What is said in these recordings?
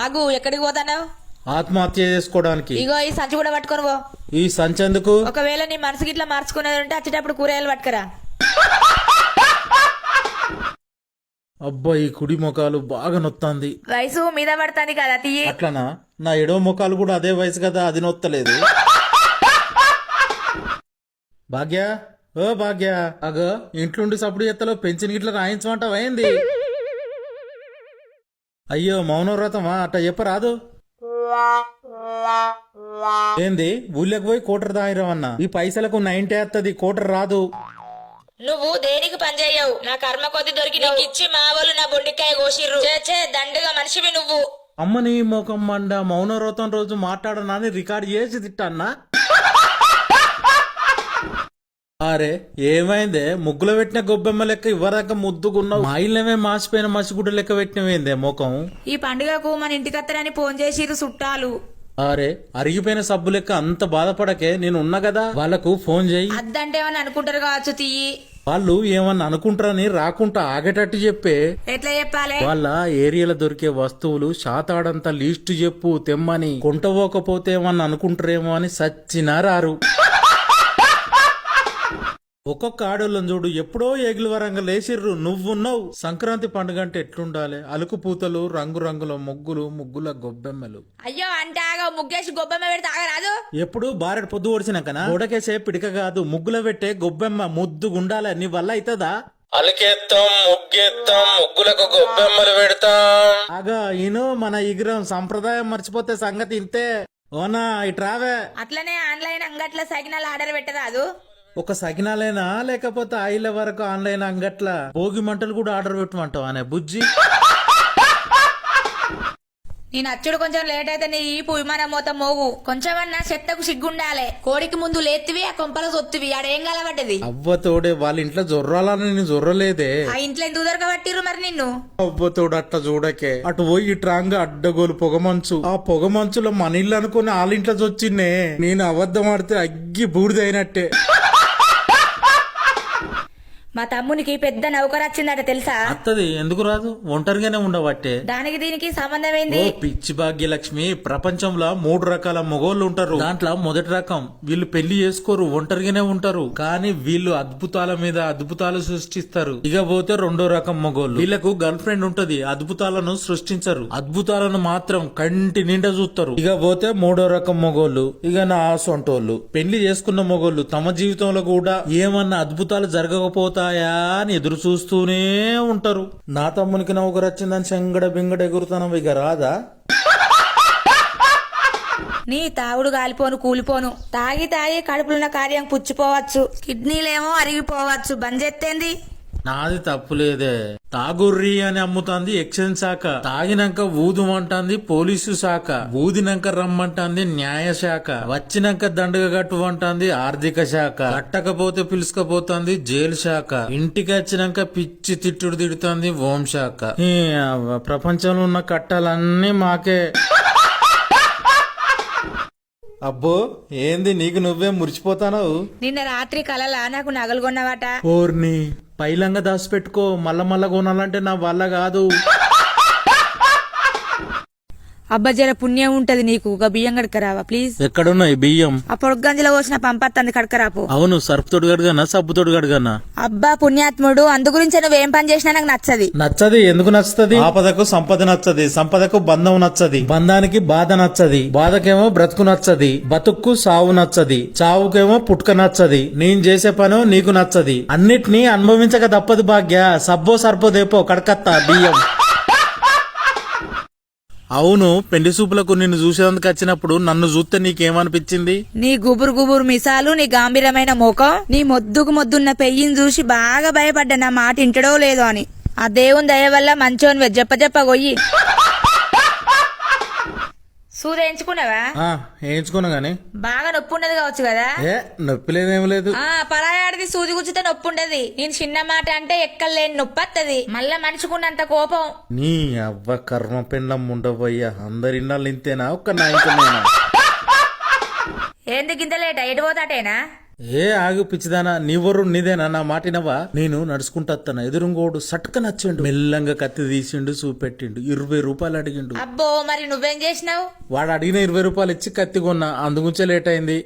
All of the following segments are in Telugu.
ఆగు ఎక్కడికి పోతానావు ఆత్మహత్య చేసుకోవడానికి. ఇగో ఈ సంచి కూడా పట్టుకొని పో. ఈ సంచెందుకు ఒకవేళ నీ మనసుకి ఇట్లా మార్చుకునేది ఉంటే వచ్చేటప్పుడు కూరగాయలు పట్టుకురా. అబ్బా ఈ కుడి ముఖాలు బాగా నొత్తాంది. వయసు మీద పడుతుంది కదా తీయి. అట్లనా? నా ఎడవ ముఖాలు కూడా అదే వయసు కదా అది నొత్తలేదు. భాగ్య? ఓ భాగ్య. అగ ఇంట్లోండి సప్పుడు ఎత్తలో పెంచిన గిట్ల రాయించమంటావా ఏంది? అయ్యో మౌనవ్రతమా? అట్ట చెప్పరాదు. ఏంది? ఊళ్ళోకి పోయి కోటర్ దాయిరమన్నా ఈ పైసలకు నైన్టీ వస్తుంది కోటర్ రాదు. నువ్వు దేనికి పని చేయవు నా కర్మ కొద్ది దొరికి నీకు ఇచ్చి మా వాళ్ళు నా బొండికాయ కోసిర్రు. చే, చే దండుగా మనిషివి నువ్వు. అమ్మని మండ మౌనవ్రతం రోజు మాట్లాడనని రికార్డ్ చేసి తిట్టన్నా? అరే ఏమైందే? ముగ్గులో పెట్టిన గొబ్బెమ్మ లెక్క ఇవ్వదాకా ముద్దుకున్నావు మా ఇల్లమే మాసిపోయిన మసిగుడ్డ లెక్క పెట్టినవేందే మోకం ఈ పండుగకు మన ఇంటికత్తరని ఫోన్ చేసిర్రు చుట్టాలు. అరే అరిగిపోయిన సబ్బు లెక్క అంత బాధపడకే నేను ఉన్నా కదా? వాళ్ళకు ఫోన్ చేయి. అద్దంటే ఏమని అనుకుంటారు కావచ్చు తీయి వాళ్ళు ఏమన్నా అనుకుంటారని రాకుండా ఆగేటట్టు చెప్పే. ఎట్లా చెప్పాలి? వాళ్ళ ఏరియాలో దొరికే వస్తువులు శాతాడంతా లీస్ట్ చెప్పు తెమ్మని. కొంటపోకపోతే ఏమన్నా అనుకుంటారేమో అని సచ్చినా రారు. ఒక్కొక్క ఆడోళ్ళని చూడు ఎప్పుడో ఏగుల వరంగా లేచిర్రు. నువ్వున్నావు. సంక్రాంతి పండుగ అంటే ఎట్లుండాలి? అలుకు పూతలు రంగురంగుల ముగ్గులు ముగ్గుల గొబ్బెమ్మలు. అయ్యో అంటే ఆగా ముగ్గేసి గొబ్బెమ్మ పెడితే ఆగరాదు. ఎప్పుడు బారెడు పొద్దు ఓడిచినాకనా గోడకేసే పిడిక కాదు ముగ్గుల పెట్టే గొబ్బెమ్మ ముద్దు గుండాలి నీ వల్ల అవుతుందా అలకేత్తాం ముగ్గేత్తాం ముగ్గులకు గొబ్బెమ్మలు పెడతాం. అగా ఈను మన ఇగురం సంప్రదాయం మర్చిపోతే సంగతి ఇంతే. ఓనా ఇట్రావే అట్లనే ఆన్లైన్ అంగట్ల సైకినాలు ఆర్డర్ పెట్టరాదు. ఒక సకినాలేనా? లేకపోతే ఆయిల వరకు ఆన్లైన్ అంగట్ల భోగి మంటలు కూడా ఆర్డర్ పెట్టమంటావు అనే బుజ్జి? నేను అచ్చుడు కొంచెం లేట్ అయితే నీ ఈపు విమానం మోత మోగు. కొంచెమన్నా చెత్తకు సిగ్గుండాలే. కోడికి ముందు లేత్తివి ఆ కొంపల సొత్తివి. ఆడేం కలబడ్డది? అవ్వతోడే వాళ్ళ ఇంట్లో జొర్రాలని నేను జొర్రలేదే. ఆ ఇంట్లో ఎందుకు దొరకబట్టిర్రు మరి నిన్ను? అవ్వతోడు అట్ట చూడకే. అటు పోయి ఇట్రాంగా అడ్డగోలు పొగమంచు ఆ పొగమంచులో మన ఇల్లు అనుకుని వాళ్ళ ఇంట్లో వచ్చిండే నేను అబద్ధం ఆడితే అగ్గి బూడిదైనట్టే. మా తమ్మునికి పెద్ద నౌకరు వచ్చిందట తెలుసా? అత్తది ఎందుకు రాదు? ఒంటరిగానే ఉండబట్టే. దానికి దీనికి సంబంధం ఏంది ఓ పిచ్చి భాగ్యలక్ష్మి ప్రపంచంలో మూడు రకాల మొగోళ్ళు ఉంటారు. దాంట్లో మొదటి రకం వీళ్ళు పెళ్ళి చేసుకోరు ఒంటరిగానే ఉంటారు. కానీ వీళ్ళు అద్భుతాల మీద అద్భుతాలు సృష్టిస్తారు. ఇక పోతే రెండో రకం మొగోళ్ళు. వీళ్ళకు గర్ల్ ఫ్రెండ్ ఉంటది అద్భుతాలను సృష్టించరు. అద్భుతాలను మాత్రం కంటి నిండా చూస్తారు. ఇక పోతే మూడో రకం మొగోళ్ళు ఇక నా ఆసొంటోళ్ళు పెళ్ళి చేసుకున్న మొగోళ్ళు తమ జీవితంలో కూడా ఏమన్నా అద్భుతాలు వస్తాయా అని ఎదురు చూస్తూనే ఉంటారు. నా తమ్మునికి నౌకరు వచ్చిందని చెంగడ బింగడ ఎగురుతానం ఇక రాదా? నీ తాగుడు గాలిపోను కూలిపోను. తాగి తాగి కడుపులున్న కార్యం పుచ్చిపోవచ్చు. కిడ్నీలేమో అరిగిపోవచ్చు. బందెత్తేంది నాది తప్పులేదే. తాగుర్రి అని అమ్ముతాంది ఎక్సైజ్ శాఖ. తాగినాక ఊదుమంటాంది పోలీసు శాఖ. ఊదినాక రమ్మంటాంది న్యాయ శాఖ. వచ్చినాక దండగ కట్టువంటాంది ఆర్థిక శాఖ. కట్టకపోతే పిలుచుకపోతాంది జైలు శాఖ. ఇంటికి వచ్చినాక పిచ్చి తిట్టుడు తిడుతుంది ఓం శాఖ ప్రపంచంలో ఉన్న కట్టాలన్నీ మాకే. అబ్బో ఏంది నీకు నువ్వే మురిచిపోతానవు? నిన్న రాత్రి కలలా నాకు నగలు కొన్నవాట. ఓర్ని పైలంగా దాచిపెట్టుకో మల్ల మల్ల కొనాలంటే నా వల్ల కాదు. అబ్బా జర పుణ్యం ఉంటది నీకు. ఒక బియ్యం కడకరావా ప్లీజ్ ఎక్కడున్నాయి బియ్యం? ఆ పొడుగు గంజలో పోసిన పంపత్తంది కడకరాపు అవును సర్ఫ్ తోడు గడగనా సబ్బు తోడు గడగనా అబ్బా పుణ్యాత్ముడు అందు గురించి నువ్వేం పని చేసినా నాకు నచ్చది. నచ్చది ఎందుకు నచ్చుతుంది? ఆపదకు సంపద నచ్చది సంపదకు బంధం నచ్చది బంధానికి బాధ నచ్చది బాధకేమో బ్రతుకు నచ్చది బతుక్కు సావు నచ్చది చావుకేమో పుట్టుక నచ్చది నేను చేసే పను నీకు నచ్చది. అన్నిటినీ అనుభవించక తప్పదు భాగ్య. సబ్బో సర్పో దేపో కడకత్తా బియ్యం. అవును పెండి సూపులకు నిన్ను చూసేందుకు వచ్చినప్పుడు నన్ను చూస్తే నీకేమనిపించింది? నీ గుబురు గుబురు మిసాలు నీ గాంభీరమైన ముఖం నీ మొద్దుకు మొద్దున్న పెయ్యిని చూసి బాగా భయపడ్డా నా మాట ఇంటడో లేదో అని. ఆ దేవుని దయ వల్ల మంచోని జప్ప జప్ప గొయ్యి సూదేయించుకున్నావా ఆ వేయించుకున్నా గానీ. బాగా నొప్పి ఉండదు కావచ్చు కదా? ఏ నొప్పి లేదేం. లేదు ఆ పరాయాడిది సూది గుచ్చితే నొప్పి ఉండదు. నేను చిన్న మాట అంటే ఎక్కలేని నొప్పి వస్తుంది మళ్ళా మనిషికున్నంత కోపం. నీ అవ్వ కర్మ పిండం ఉండబోయ్యా అందరి ఇంతేనా? ఒక్క నా ఇంతనేనా ఏంది గింత లేట? ఎటు పోతాటేనా? ఏ ఆగు పిచ్చిదానా నీవరు నీదేనా నా మాటినవా నేను నడుచుకుంటా ఎదురుంగోడు సట్క నచ్చిండు. మెల్లంగా కత్తి తీసిండు చూపెట్టిండు. ఇరవై రూపాయలు అడిగిండు. అబ్బో మరి నువ్వేం చేసినావు? వాడు అడిగిన ఇరవై రూపాయలు ఇచ్చి కత్తి కొన్నా. అందుగుంచే లేట్ అయింది.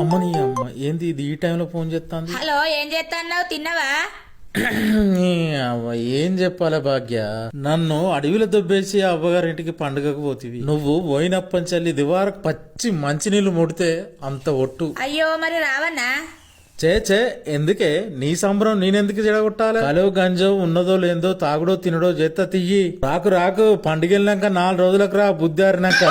అమ్మని అమ్మ ఏంది ఇది ఈ టైంలో ఫోన్ చేస్తాంది హలో ఏం చేస్తాన్నావు తిన్నావా? ఏం చెప్పాలి భాగ్య? నన్ను అడవిలో దొబ్బేసి అవ్వగారింటికి పండుగకు పోతివి. నువ్వు పోయినప్పంచల్లి దివారకు పచ్చి మంచినీళ్ళు ముడితే అంత ఒట్టు. అయ్యో మరి రావన్నా? చే చే ఎందుకే? నీ సంబరం నేనెందుకు చెడగొట్టాలి? కలో గంజం ఉన్నదో లేదో తాగుడో తినడో చేత తియ్యి. రాకు రాకు పండుగ వెళ్ళినాక నాలుగు రోజులకు రా బుద్ధి ఆరినాక.